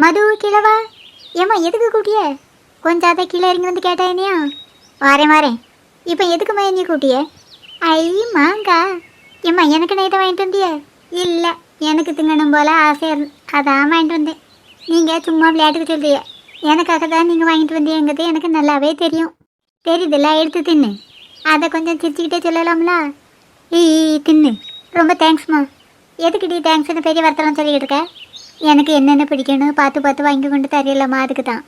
மது கிழவா? ஏம்மா எதுக்கு கூட்டிய? கொஞ்சம் அதை கீழே இறங்கி வந்து கேட்டா என்னையா? வாரேன் வாரேன் இப்போ எதுக்குமா என்னைய கூட்டிய? ஐ மாங்கா. ஏம்மா எனக்கு நைட்டை வாங்கிட்டு வந்திய? இல்லை எனக்கு திங்கணும் போல ஆசையாக இருந்து அதான் வாங்கிட்டு வந்தேன். நீங்கள் சும்மா விளையாட்டுக்கு சொல்றீங்க எனக்காக தான் நீங்கள் வாங்கிட்டு வந்தீங்கிறது எனக்கு நல்லாவே தெரியும். தெரியுதுல்ல எடுத்து தின்னு. அதை கொஞ்சம் சிரிச்சுக்கிட்டே சொல்லலாம்ல? ஈ தின்னு. ரொம்ப தேங்க்ஸ்மா எதுக்கிட்டே தேங்க்ஸ்னு பெரிய வருத்தலாம் சொல்லிக்கிட்டு இருக்கேன் எனக்கு என்னென்ன பிடிக்கணும் பார்த்து பார்த்து வாங்கி கொண்டு தெரியலம்மா அதுக்கு தான்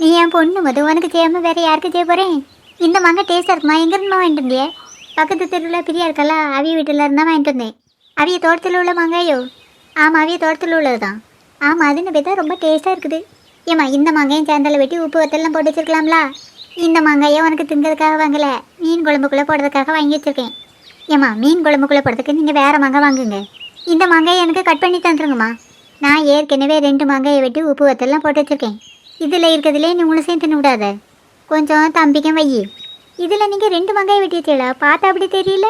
நீ என் பொண்ணு மது உனக்கு செய்யாமல் வேறு யாருக்கு செய்ய போகிறேன் இந்த மாங்காய் டேஸ்ட்டாக இருக்குமா? எங்கேருந்துமா வாங்கிட்டு வந்தியே? பக்கத்து தெருவில் பிரியா இருக்கல அவிய வீட்டில் இருந்தால் வாங்கிட்டு வந்தேன். அவிய தோட்டத்தில் உள்ள மாங்காயோ? ஆமாம் அவிய தோட்டத்தில் உள்ளது தான் ஆமாம் அதுன்னு பார்த்தா ரொம்ப டேஸ்ட்டாக இருக்குது. ஏம்மா இந்த மாங்காயும் சேந்தலை வெட்டி உப்பு வத்தெல்லாம் போட்டு வச்சிருக்கலாம்ல? இந்த மாங்காயை உனக்கு திங்கிறதுக்காக வாங்கல. மீன் குழம்புக்குள்ளே போடுறதுக்காக வாங்கி வச்சுருக்கேன். ஏம்மா மீன் குழம்புக்குள்ளே போடுறதுக்கு நீங்கள் வேறு மாங்காய் வாங்குங்க. இந்த மாங்காயை எனக்கு கட் பண்ணி தந்துருங்கம்மா. நான் ஏற்கனவே ரெண்டு மாங்காயை வெட்டி உப்பு வத்தெல்லாம் போட்டு வச்சுருக்கேன். இதில் இருக்கிறதுலே நீ முழுசையும் தின்னு விடாத கொஞ்சம் தம்பிக்கும் வை இதில் நீங்கள் ரெண்டு மாங்காயை வெட்டி வச்சீங்களா பார்த்தா அப்படி தெரியல.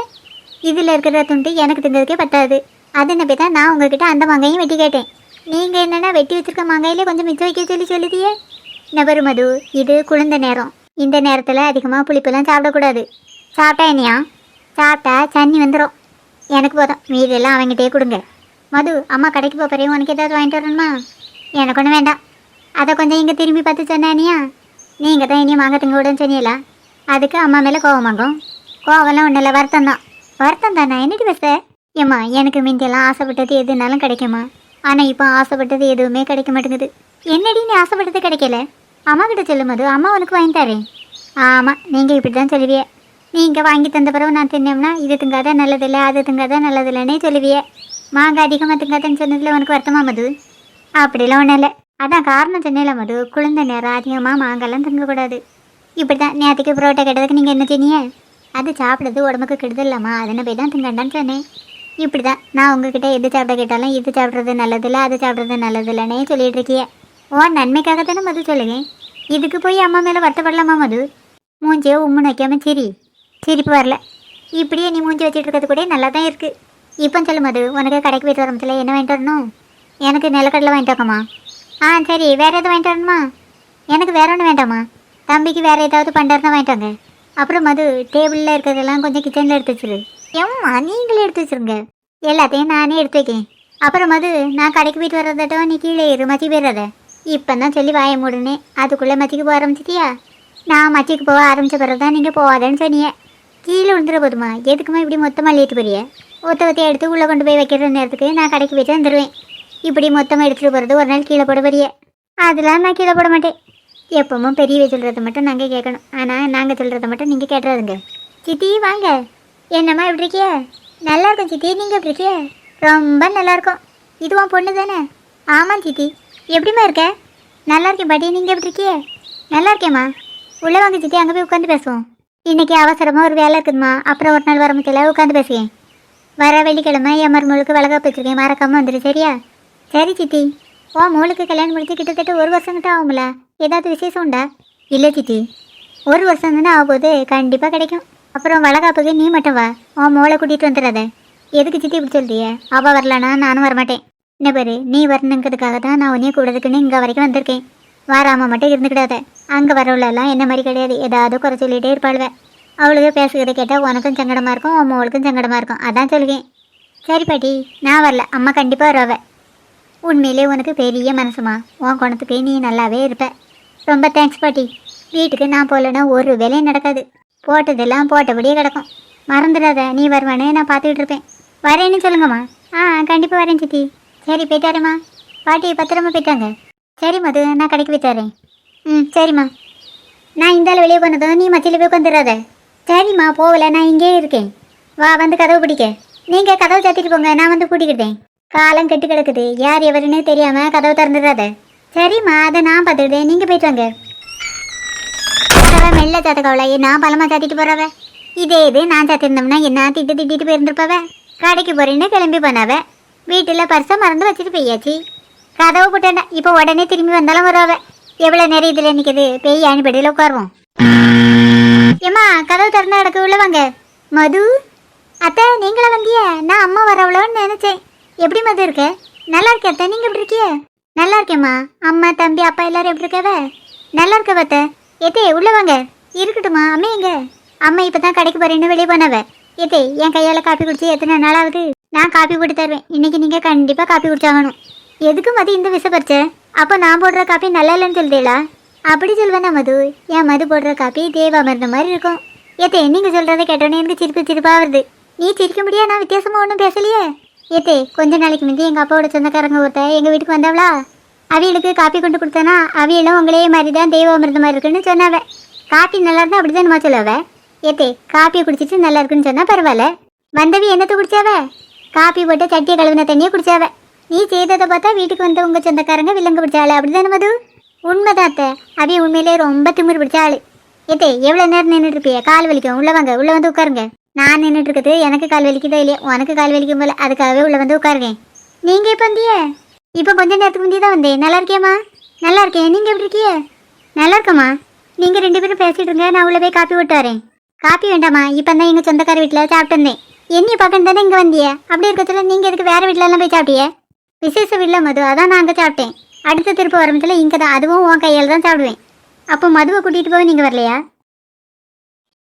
இதில் இருக்கிற துண்டு எனக்கு தெரிஞ்சதுக்கே பத்தாது. அதை நம்பி தான் நான் உங்ககிட்ட அந்த மாங்காயும் வெட்டி கேட்டேன். நீங்கள் என்னென்னா வெட்டி வச்சிருக்க மாங்காயிலே கொஞ்சம் மிச்சம் வைக்க சொல்லி சொல்லுதியே. நபரு மது இது குழந்த நேரம். இந்த நேரத்தில் அதிகமாக புளிப்பெல்லாம் சாப்பிடக்கூடாது. சாப்பிட்டா என்னையா? சாப்பிட்டா சன்னி வந்துடும் எனக்கு போதும். மீதெல்லாம் அவங்ககிட்டே கொடுங்க. மது அம்மா கடைக்கு போகிறேன் உனக்கு ஏதாவது வாங்கிட்டு வரணுமா? எனக்கு ஒன்றும் வேண்டாம். அதை கொஞ்சம் இங்கே திரும்பி பார்த்து சொன்னானியா நீங்கள் தான் இனியும் வாங்க திங்க விடுன்னு சொன்னீங்களா அதுக்கு அம்மா மேலே கோவம் வாங்கும். கோவம்லாம் ஒன்றும் இல்லை வருத்தம் தான். வருத்தம் தானே? என்னடி பேச ஏம்மா எனக்கு மிந்தியெல்லாம் ஆசைப்பட்டது எதுனாலும் கிடைக்குமா ஆனால் இப்போ ஆசைப்பட்டது எதுவுமே கிடைக்க மாட்டேங்குது. என்னடி நீ ஆசைப்பட்டது கிடைக்கல? அம்மா கிட்ட சொல்லும் போது அம்மா உனக்கு வாங்கி தரேன். ஆமாம் நீங்கள் இப்படி தான் சொல்லுவியே நீங்கள் வாங்கி தந்த பிறகு நான் தின்னோம்னா இது திங்காத நல்லதில்லை அது திங்காத நல்லதில்லைன்னே சொல்லுவியே. மாங்காய் அதிகமாக திங்காதன்னு சொன்னதில் உனக்கு வருத்தமா மது? அப்படிலாம் ஒன்றும் இல்லை. அதான் காரணம் சொன்னேல மது. குழந்தை நேரம் அதிகமாக மாங்காய்லாம் திங்கக்கூடாது. இப்படி தான் நேற்றுக்கு புரோட்டா கேட்டதுக்கு நீங்கள் என்ன சொன்னீங்க அது சாப்பிட்றது உடம்புக்கு கெடுதல்லாமா அதனை போய் தான் திங்கண்டான்னு சொன்னேன். இப்படி தான் நான் உங்ககிட்ட எது சாப்பிட கேட்டாலும் இது சாப்பிட்றது நல்லதில்லை அது சாப்பிட்றது நல்லதில்லைன்னே சொல்லிட்டு இருக்கியே. ஓ நன்மைக்காக தானே மது சொல்லுங்க. இதுக்கு போய் அம்மா மேலே வருத்தப்படலாமா மது? மூஞ்சியோ உம்முன்னு வைக்காமல் சரி. சிரிப்பு வரல. இப்படியே நீ மூஞ்சி வச்சுட்டு இருக்கிறது கூட நல்லா தான் இருக்குது இப்போ சொல்லு மது உனக்கு கடைக்கு போயிட்டு வரமத்தில் என்ன வாங்கிட்டு வரணும்? எனக்கு நிலக்கடலை வாங்கிட்டு வாங்கம்மா ஆ சரி வேறு எதுவும் வாங்கிட்டு வரணுமா? எனக்கு வேற ஒன்றும் வேண்டாமா? தம்பிக்கு வேறு ஏதாவது பண்டாருந்தா வாங்கிட்டு வாங்க. அப்புறம் மது டேபிளில் இருக்கிறதெல்லாம் கொஞ்சம் கிச்சனில் எடுத்து வச்சிரு. ஏம்மா நீங்களே எடுத்து வச்சிருங்க. எல்லாத்தையும் நானே எடுத்து வைக்கேன். அப்புறம் மது நான் கடைக்கு போயிட்டு வர்றதட்டும் நீ கீழே இரு மச்சி போயிடுறத. இப்போ தான் சொல்லி வாய மூடுனே அதுக்குள்ளே மச்சிக்கு போக ஆரம்பிச்சிட்டியா? நான் மச்சிக்கு போக ஆரம்பிச்ச பிறகு தான் நீங்கள் போகாதேன்னு சொன்னீங்க கீழே விழுந்துட போதுமா? எதுக்குமா இப்படி மொத்தமாக லேட்டு போறிய? ஒத்த ஒத்தையை எடுத்து உள்ளே கொண்டு போய் வைக்கிற நேரத்துக்கு நான் கடைக்கு போயிட்டு வந்துடுவேன் இப்படி மொத்தமாக எடுத்துகிட்டு போகிறது ஒரு நாள் கீழே போட அதெல்லாம் நான் கீழே போட மாட்டேன். எப்பவும் பெரியவை சொல்கிறத மட்டும் நாங்கள் கேட்கணும். ஆனால் நாங்கள் சொல்கிறத மட்டும் நீங்கள் கேட்டுறாதுங்க. சித்தி வாங்க. என்னம்மா எப்படி இருக்கிய? நல்லா இருக்கும் சித்தி. நீங்கள் எப்படி இருக்கிய? ரொம்ப நல்லாயிருக்கும் இதுவும் பொண்ணு தானே? ஆமாம் சித்தி. எப்படிம்மா இருக்க? நல்லா இருக்கேன் பாட்டி. நீங்கள் எப்படி இருக்கிய? நல்லா இருக்கேம்மா. உள்ளே வாங்க சித்தி. அங்கே போய் உட்காந்து பேசுவோம். இன்றைக்கி அவசரமாக ஒரு வேலை இருக்குதுமா அப்புறம் ஒரு நாள் வர முடியல உட்காந்து பேசுவேன் வர வெள்ளிக்கிழமை என் மருமகளுக்கு வளகாப்பு வச்சிருக்கேன். மறக்காமல் வந்துடு சரியா? சரி சித்தி. ஓ மோளுக்கு கல்யாணம் முடிச்சு கிட்டத்தட்ட ஒரு வருஷம் கிட்ட ஆகும்ல. ஏதாவது விசேஷம் உண்டா? இல்லை சித்தி. ஒரு வருஷம் தானே ஆகும்போது கண்டிப்பாக கிடைக்கும். அப்புறம் வளகாப்புக்கு நீ மட்டும் வா. உன் மோளை கூட்டிகிட்டு வந்துடாத எதுக்கு சித்தி இப்படி சொல்றிய? அவள் வரலனா நானும் வரமாட்டேன். என்ன பேர் நீ வரணுங்கிறதுக்காக தான் நான் உன்னைய கூடதுக்குன்னு இங்கே வரைக்கும் வந்திருக்கேன். வாராமல் மட்டும் இருந்துக்கிடாத. அங்கே வரவுள்ளெல்லாம் என்ன மாதிரி கிடையாது. ஏதாவது குறை சொல்லிகிட்டே இருப்பாளுவ. அவளுக்கு பேசுகிறத கேட்டால் உனக்கும் சங்கடமாக இருக்கும் உன் மோளுக்கும் சங்கடமாக இருக்கும். அதான் சொல்லுவேன். சரி பாட்டி நான் வரல. அம்மா கண்டிப்பாக வருவ. உண்மையிலே உனக்கு பெரிய மனசுமா. உன் குணத்துக்கு நீ நல்லாவே இருப்ப. ரொம்ப தேங்க்ஸ் பாட்டி. வீட்டுக்கு நான் போகலன்னா ஒரு வேலையும் நடக்காது. போட்டதெல்லாம் போட்டபடியே கிடக்கும். மறந்துடாத. நீ வருவானே நான் பார்த்துக்கிட்டு இருப்பேன். வரேன்னு சொல்லுங்கம்மா. ஆ கண்டிப்பாக வரேன் சித்தி. சரி போயிட்டு பாட்டி பத்திரமா போயிட்டாங்க. சரி மது நான் கடைக்கு போயிட்டு ம் சரிம்மா. நான் இந்த வெளியே போனதும் நீ மச்சியில் போய் உட்காந்துடாத சரிம்மா போகல நான் இங்கேயே இருக்கேன். வா வந்து கதவு பிடிக்க. நீங்கள் கதவு சாத்திட்டு போங்க நான் வந்து கூட்டிக்கிட்டேன். காலம் கெட்டு கிடக்குது. யார் எவருன்னு தெரியாம கதவு திறந்துடாத சரிம்மா அதை நான் பார்த்துக்கிட்டேன். நீங்கள் போயிட்டு வாங்க. மெல்ல சாத்த கவலை நான் பலமா சாத்திட்டு போறவ? இதே இது நான் சாத்திருந்தோம்னா என்ன திட்டு திட்டிட்டு போயிருந்துருப்பவ? கடைக்கு போறேன்னு கிளம்பி போனவ? வீட்டில் பர்ஸை மறந்து வச்சுட்டு போயாச்சு. கதவு போட்டேன் இப்போ உடனே திரும்பி வந்தாலும் வருவாவ? எவ்வளோ நேரம் இதில் நிற்கிது பேய் அணிபடியில் உட்காருவோம். ஏம்மா கதவு திறந்து கிடக்கு உள்ள வாங்க. மது அத்தை நீங்களா வந்திய? நான் அம்மா வரவளோன்னு நினைச்சேன். எப்படி மது இருக்க? நல்லா இருக்கே அத்தை? நீங்க எப்படி இருக்கிய? நல்லா இருக்கேம்மா. அம்மா தம்பி அப்பா எல்லாரும் எப்படி இருக்கவ? நல்லா இருக்க பத்த ஏத்தே உள்ள வாங்க. இருக்கட்டுமா அம்மா எங்க? அம்மா இப்பதான் கடைக்கு போறேன்னு வெளியே போனவ? ஏத்தே என் கையால் காப்பி குடிச்சு எத்தனை நாள் ஆகுது நான் காப்பி போட்டு தருவேன். இன்னைக்கு நீங்க கண்டிப்பா காப்பி குடிச்சாகணும். எதுக்கு மதி இந்த விசை பறிச்ச அப்போ நான் போடுற காப்பி நல்லா இல்லைன்னு சொல்றீங்களா? அப்படி சொல்வேனா மது? என் மது போடுற காப்பி தேவாமிருந்த மாதிரி இருக்கும். ஏத்தே நீங்க சொல்றதை கேட்டோன்னே எனக்கு சிரிப்பு சிரிப்பா வருது. நீ சிரிக்க முடியா? நான் வித்தியாசமா ஒன்றும் பேசலையே. ஏத்தே கொஞ்ச நாளைக்கு முந்தி எங்க அப்பாவோட சொந்தக்காரங்க ஒருத்த எங்க வீட்டுக்கு வந்தவளா? அவியலுக்கு காப்பி கொண்டு கொடுத்தனா அவியலும் உங்களே மாதிரி தான் தெய்வாமிருந்த மாதிரி இருக்குன்னு சொன்னாவே. காப்பி நல்லா இருந்தா அப்படிதான் நம்ம ஏத்தே காப்பியை குடிச்சிட்டு நல்லா இருக்குன்னு சொன்னா பரவாயில்ல. வந்தவி என்னத்தை குடிச்சாவ? காப்பி போட்டு சட்டியை கழுவின தண்ணியை குடிச்சாவ. நீ செய்ததை பார்த்தா வீட்டுக்கு வந்த உங்க சொந்தக்காரங்க விலங்கு அப்படி தானே மது? உண்மைதான் அத்தை அவி உண்மையிலே ரொம்ப திமிர் பிடிச்ச ஆளு. ஏத்தே எவ்வளோ நேரம் நின்றுட்டு இருப்பிய கால் வலிக்கும். உள்ள வாங்க உள்ள வந்து உட்காருங்க. நான் நின்றுட்டு இருக்குது எனக்கு கால் வலிக்குதோ இல்லையா உனக்கு கால் வலிக்கும் போல அதுக்காகவே உள்ள வந்து உட்காருங்க. நீங்க இப்போ வந்திய? இப்போ கொஞ்ச நேரத்துக்கு முந்தைய தான் வந்தேன். நல்லா இருக்கேம்மா நல்லா இருக்கேன். நீங்க எப்படி இருக்கிய நல்லா இருக்கம்மா. நீங்க ரெண்டு பேரும் பேசிட்டு இருங்க. நான் உள்ள போய் காப்பி விட்டு வரேன். காப்பி வேண்டாம்மா. இப்போ தான் எங்கள் சொந்தக்கார வீட்டில் சாப்பிட்டு வந்தேன். என்னைய பார்க்கணும் தானே இங்கே வந்திய? அப்படி இருக்கத்துல நீங்கள் எதுக்கு வேறு வீட்டிலலாம் போய் சாப்பிட்டிய? விசேஷ வீட்டில் மது. அதான் நான் அங்கே சாப்பிட்டேன். அடுத்த திருப்ப வரமத்தில் இங்கே தான் அதுவும் உன் கையால் தான் சாப்பிடுவேன். அப்போ மதுவை கூட்டிகிட்டு போக நீங்கள் வரலையா?